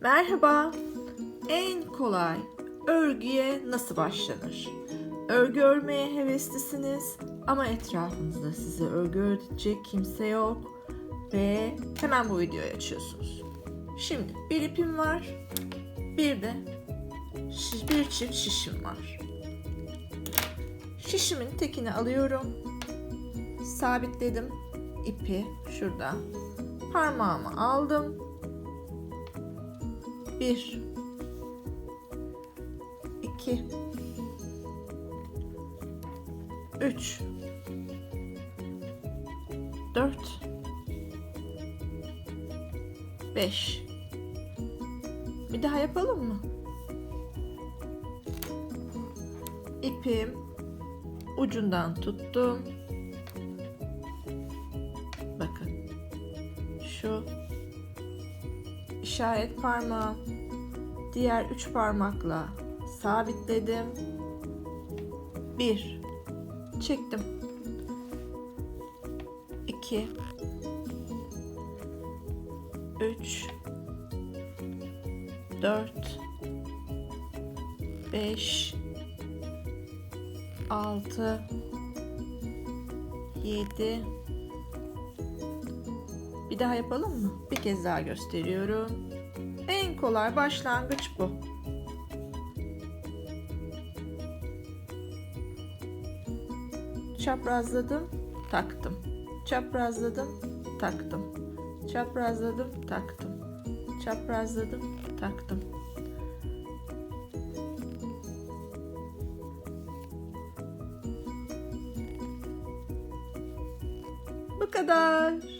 Merhaba. En kolay örgüye nasıl başlanır? Örgü örmeye heveslisiniz ama etrafınızda size örgü öğretecek kimse yok ve hemen bu videoyu açıyorsunuz. Şimdi bir ipim var, bir de bir çift şişim var. Şişimin tekini alıyorum, sabitledim ipi şurada, parmağımı aldım, bir, iki, üç, dört, beş. Bir daha yapalım mı? İpim ucundan tuttum. Bakın. Şu işaret parmağım diğer üç parmakla sabitledim. Bir, çektim. İki, üç, dört, beş, altı, yedi. Bir daha yapalım mı? Bir kez daha gösteriyorum. En kolay başlangıç bu. Çaprazladım, taktım. Çaprazladım, taktım. Çaprazladım, taktım. Çaprazladım, taktım. Bu kadar.